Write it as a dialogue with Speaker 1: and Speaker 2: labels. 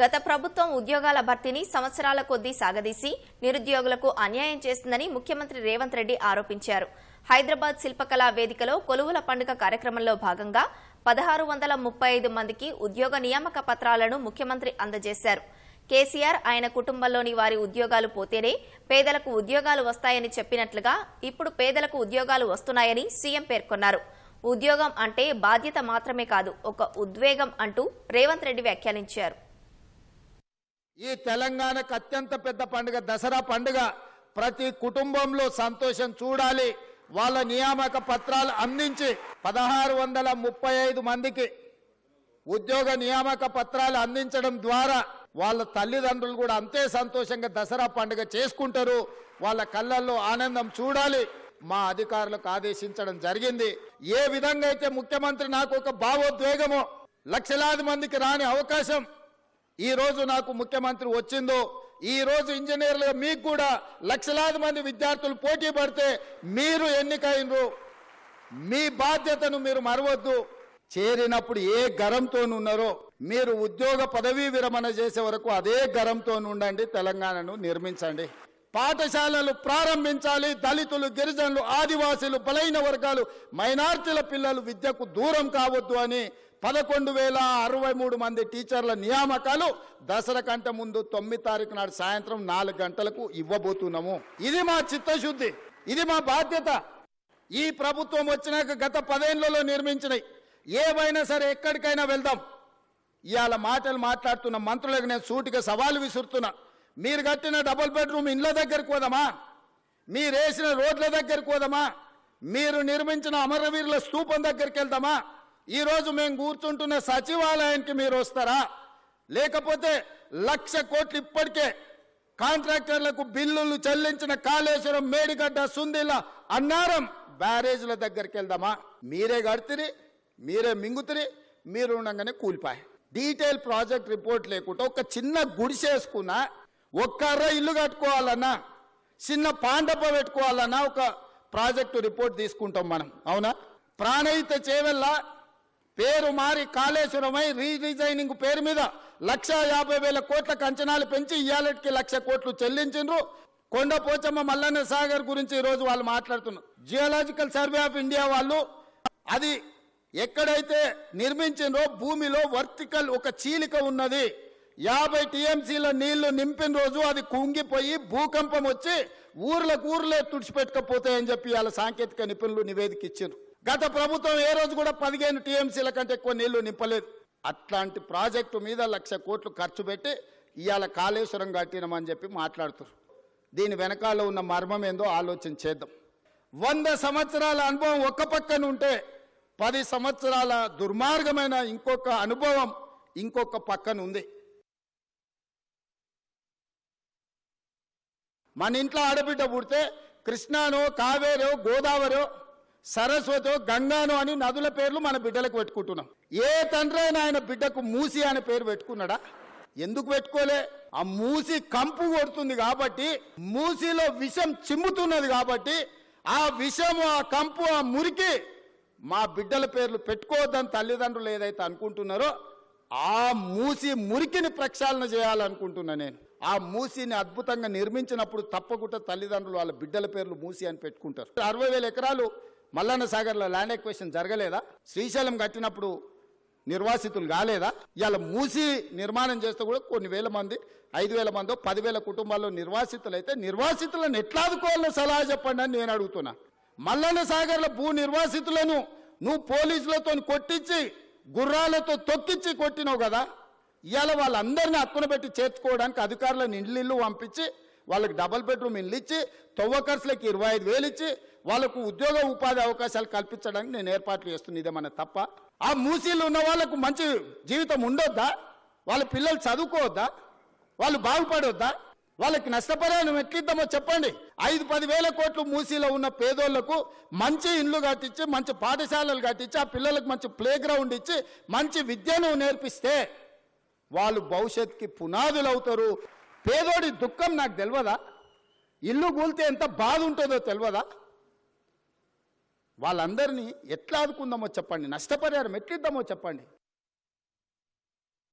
Speaker 1: గత ప్రభుత్వం ఉద్యోగాల భర్తీని సంవత్సరాల కొద్దీ సాగదీసి నిరుద్యోగులకు అన్యాయం చేస్తుందని ముఖ్యమంత్రి రేవంత్ రెడ్డి ఆరోపించారు. హైదరాబాద్ శిల్పకళా వేదికలో కొలువుల పండుగ కార్యక్రమంలో భాగంగా పదహారు వందల ముప్పై ఐదు మందికి ఉద్యోగ నియామక పత్రాలను ముఖ్యమంత్రి అందజేశారు. కేసీఆర్ ఆయన కుటుంబంలోని వారి ఉద్యోగాలు పోతేనే పేదలకు ఉద్యోగాలు వస్తాయని చెప్పినట్లుగా ఇప్పుడు పేదలకు ఉద్యోగాలు వస్తున్నాయని సీఎం పేర్కొన్నారు. ఉద్యోగం అంటే బాధ్యత మాత్రమే కాదు ఒక ఉద్వేగం అంటూ రేవంత్ రెడ్డి వ్యాఖ్యానించారు.
Speaker 2: ఈ తెలంగాణకు అత్యంత పెద్ద పండుగ దసరా పండుగ. ప్రతి కుటుంబంలో సంతోషం చూడాలి. వాళ్ళ నియామక పత్రాలు అందించి పదహారు వందల ముప్పై ఐదు మందికి ఉద్యోగ నియామక పత్రాలు అందించడం ద్వారా వాళ్ళ తల్లిదండ్రులు కూడా అంతే సంతోషంగా దసరా పండుగ చేసుకుంటారు. వాళ్ళ కళ్ళల్లో ఆనందం చూడాలి. మా అధికారులకు ఆదేశించడం జరిగింది. ఏ విధంగా అయితే ముఖ్యమంత్రి నాకు ఒక భావోద్వేగమో లక్షలాది మందికి రాని అవకాశం ఈ రోజు నాకు ముఖ్యమంత్రి వచ్చిందో ఈ రోజు ఇంజనీర్లుగా మీకు కూడా లక్షలాది మంది విద్యార్థులు పోటీ పడితే మీరు ఎన్నికైనరు. మీ బాధ్యతను మీరు మరవద్దు. చేరినప్పుడు ఏ గరంతో ఉన్నారో మీరు ఉద్యోగ పదవీ విరమణ చేసే వరకు అదే గరంతో ఉండండి తెలంగాణను నిర్మించండి. పాఠశాలలు ప్రారంభించాలి దళితులు గిరిజనులు ఆదివాసీలు బలైన వర్గాలు మైనార్టీల పిల్లలు విద్యకు దూరం కావద్దు అని పదకొండు వేల అరవై మూడు మంది టీచర్ల నియామకాలు దసరా కంటే ముందు తొమ్మిది తారీఖు నాడు సాయంత్రం నాలుగు గంటలకు ఇవ్వబోతున్నాము. ఇది మా చిత్తశుద్ధి. ఇది మా బాధ్యత. ఈ ప్రభుత్వం వచ్చినాక గత పదేళ్ళలో నిర్మించినాయి. ఏవైనా సరే ఎక్కడికైనా వెళ్దాం. ఇవాళ మాటలు మాట్లాడుతున్న మంత్రులకు నేను సూటిగా సవాలు విసురుతున్నా. మీరు కట్టిన డబుల్ బెడ్రూమ్ ఇండ్ల దగ్గరికి పోదామా? మీరేసిన రోడ్ల దగ్గరికి పోదామా? మీరు నిర్మించిన అమరవీరుల స్తూపం దగ్గరికి వెళ్దామా? ఈరోజు మేము కూర్చుంటున్న సచివాలయానికి మీరు వస్తారా? లేకపోతే లక్ష కోట్లు ఇప్పటికే కాంట్రాక్టర్లకు బిల్లులు చెల్లించిన కాళేశ్వరం మేడిగడ్డ సుందిల అన్నారం బ్యారేజ్ల దగ్గరికి వెళ్దామా? మీరే కడుతురి మీరే మింగుతురి మీరు ఉండగానే కూలిపాయి. డీటెయిల్ ప్రాజెక్ట్ రిపోర్ట్ లేకుండా ఒక చిన్న గుడిసేసుకున్నా ఒక్కర్ర ఇల్లు కట్టుకోవాలన్నా చిన్న పాండప పెట్టుకోవాలన్నా ఒక ప్రాజెక్టు రిపోర్ట్ తీసుకుంటాం మనం. అవునా? ప్రాణహిత చేవెళ్ళ పేరు మారి కాళేశ్వరమై రీడిజైనింగ్ పేరు మీద లక్ష యాభై వేల కోట్లకు అంచనాలు పెంచి ఇయాలటికి లక్ష కోట్లు చెల్లించిండ్రు. కొండ పోచమ్మ మల్లన్న సాగర్ గురించి ఈరోజు వాళ్ళు మాట్లాడుతున్నారు. జియోలాజికల్ సర్వే ఆఫ్ ఇండియా వాళ్ళు అది ఎక్కడైతే నిర్మించిండ్రో భూమిలో వర్టికల్ ఒక చీలిక ఉన్నది. యాభై టీఎంసీల నీళ్ళు నింపిన రోజు అది కుంగిపోయి భూకంపం వచ్చి ఊర్లకు ఊర్లే తుడిచిపెట్టకపోతాయని చెప్పి వాళ్ళ సాంకేతిక నిపుణులు నివేదిక ఇచ్చారు గత ప్రభుత్వం ఏ రోజు కూడా పదిహేను టీఎంసీల కంటే ఎక్కువ నీళ్ళు నింపలేదు. అట్లాంటి ప్రాజెక్టు మీద లక్ష కోట్లు ఖర్చు పెట్టి ఇవాళ కాళేశ్వరం కట్టినామని చెప్పి మాట్లాడుతారు దీని వెనకాల ఉన్న మర్మం ఏందో ఆలోచన చేద్దాం. వంద సంవత్సరాల అనుభవం ఒక్క పక్కన ఉంటే పది సంవత్సరాల దుర్మార్గమైన ఇంకొక అనుభవం ఇంకొక పక్కన ఉంది. మన ఇంట్లో ఆడబిడ్డ పుడితే కృష్ణానో కావేరో గోదావరో సరస్వతో గంగాను అని నదుల పేర్లు మన బిడ్డలకు పెట్టుకుంటున్నాం. ఏ తండ్రి అయినా ఆయన బిడ్డకు మూసి అనే పేరు పెట్టుకున్నాడా? ఎందుకు పెట్టుకోలే? ఆ మూసి కంపు కొడుతుంది కాబట్టి మూసిలో విషం చిమ్ముతున్నది కాబట్టి ఆ విషము ఆ కంపు ఆ మురికి మా బిడ్డల పేర్లు పెట్టుకోవద్దని తల్లిదండ్రులు ఏదైతే అనుకుంటున్నారో ఆ మూసి మురికిని ప్రక్షాళన చేయాలనుకుంటున్నా నేను. ఆ మూసిని అద్భుతంగా నిర్మించినప్పుడు తప్పకుండా తల్లిదండ్రులు వాళ్ళ బిడ్డల పేర్లు మూసి అని పెట్టుకుంటారు. అరవై వేల ఎకరాలు మల్లన్న సాగర్లో ల్యాండ్ ఎక్వేషన్ జరగలేదా? శ్రీశైలం కట్టినప్పుడు నిర్వాసితులు కాలేదా? ఇవాళ మూసి నిర్మాణం చేస్తే కూడా కొన్ని వేల మంది ఐదు వేల మందో పదివేల కుటుంబాల్లో నిర్వాసితులు అయితే నిర్వాసితులను ఎట్లా ఆదుకోవాలో సలహా చెప్పండి అని నేను అడుగుతున్నా. మల్లన్న సాగర్ల భూ నిర్వాసితులను నువ్వు పోలీసులతో కొట్టించి గుర్రాలతో తొక్కించి కొట్టినావు కదా? ఇవాళ వాళ్ళందరినీ అక్కున పెట్టి చేర్చుకోవడానికి అధికారులను ఇండ్లు పంపించి వాళ్ళకి డబల్ బెడ్రూమ్ ఇల్లు ఇచ్చి తొవ్వ ఇరవై ఐదు వేలు ఇచ్చి వాళ్ళకు ఉద్యోగ ఉపాధి అవకాశాలు కల్పించడానికి నేను ఏర్పాట్లు చేస్తుంది ఇదేమన్నా తప్ప. ఆ మూసీలు ఉన్న వాళ్ళకు మంచి జీవితం ఉండొద్దా? వాళ్ళ పిల్లలు చదువుకోవద్దా? వాళ్ళు బాగుపడొద్దా? వాళ్ళకి నష్టపరిహారం ఎట్లిద్దామో చెప్పండి. ఐదు పది వేల కోట్లు మూసీలో ఉన్న పేదోళ్ళకు మంచి ఇండ్లు కట్టించి మంచి పాఠశాలలు కట్టించి ఆ పిల్లలకు మంచి ప్లే గ్రౌండ్ ఇచ్చి మంచి విద్యను నేర్పిస్తే వాళ్ళు భవిష్యత్తుకి పునాదులు అవుతారు పేదోడి దుఃఖం నాకు తెలియదా ఇల్లు కూలితే ఎంత బాధ ఉంటుందో తెలియదా వాళ్ళందరినీ ఎట్లా ఆదుకుందామో చెప్పండి నష్టపరిహారం ఎట్లిద్దామో చెప్పండి.